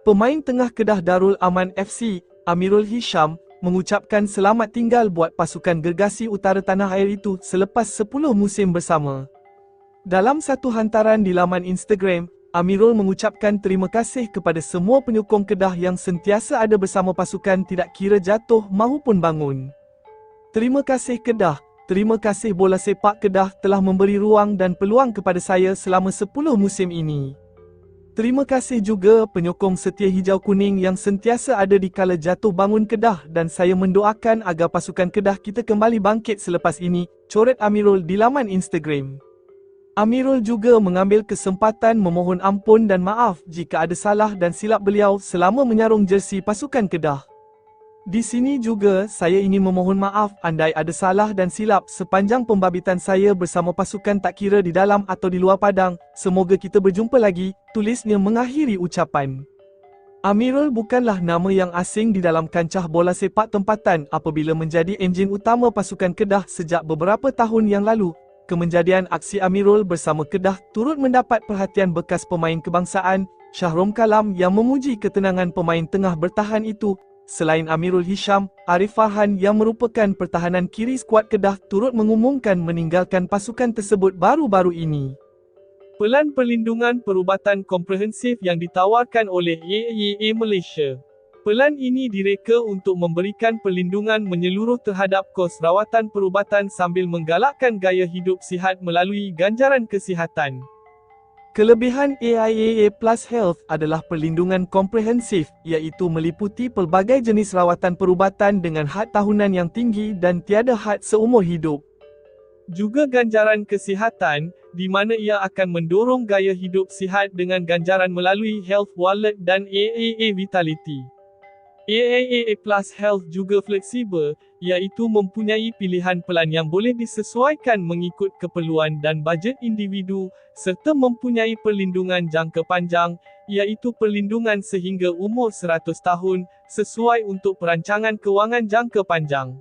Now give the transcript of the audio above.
Pemain tengah Kedah Darul Aman FC, Amirul Hisham, mengucapkan selamat tinggal buat pasukan gergasi utara tanah air itu selepas 10 musim bersama. Dalam satu hantaran di laman Instagram, Amirul mengucapkan terima kasih kepada semua penyokong Kedah yang sentiasa ada bersama pasukan tidak kira jatuh maupun bangun. Terima kasih Kedah, terima kasih bola sepak Kedah telah memberi ruang dan peluang kepada saya selama 10 musim ini. Terima kasih juga penyokong setia hijau kuning yang sentiasa ada di kala jatuh bangun Kedah dan saya mendoakan agar pasukan Kedah kita kembali bangkit selepas ini, coret Amirul di laman Instagram. Amirul juga mengambil kesempatan memohon ampun dan maaf jika ada salah dan silap beliau selama menyarung jersi pasukan Kedah. Di sini juga saya ingin memohon maaf andai ada salah dan silap sepanjang pembabitan saya bersama pasukan tak kira di dalam atau di luar padang. Semoga kita berjumpa lagi, tulisnya mengakhiri ucapan. Amirul bukanlah nama yang asing di dalam kancah bola sepak tempatan apabila menjadi enjin utama pasukan Kedah sejak beberapa tahun yang lalu. Kemenjadian aksi Amirul bersama Kedah turut mendapat perhatian bekas pemain kebangsaan, Syahrom Kalam yang memuji ketenangan pemain tengah bertahan itu Selain Amirul Hisham, Arif Farhan yang merupakan pertahanan kiri skuad Kedah turut mengumumkan meninggalkan pasukan tersebut baru-baru ini. Pelan Perlindungan Perubatan Komprehensif yang ditawarkan oleh AIA Malaysia. Pelan ini direka untuk memberikan perlindungan menyeluruh terhadap kos rawatan perubatan sambil menggalakkan gaya hidup sihat melalui ganjaran kesihatan. Kelebihan AIAA Plus Health adalah perlindungan komprehensif iaitu meliputi pelbagai jenis rawatan perubatan dengan had tahunan yang tinggi dan tiada had seumur hidup. Juga ganjaran kesihatan, di mana ia akan mendorong gaya hidup sihat dengan ganjaran melalui Health Wallet dan AAA Vitality. AAA Plus Health juga fleksibel, iaitu mempunyai pilihan pelan yang boleh disesuaikan mengikut keperluan dan bajet individu, serta mempunyai perlindungan jangka panjang, iaitu perlindungan sehingga umur 100 tahun, sesuai untuk perancangan kewangan jangka panjang.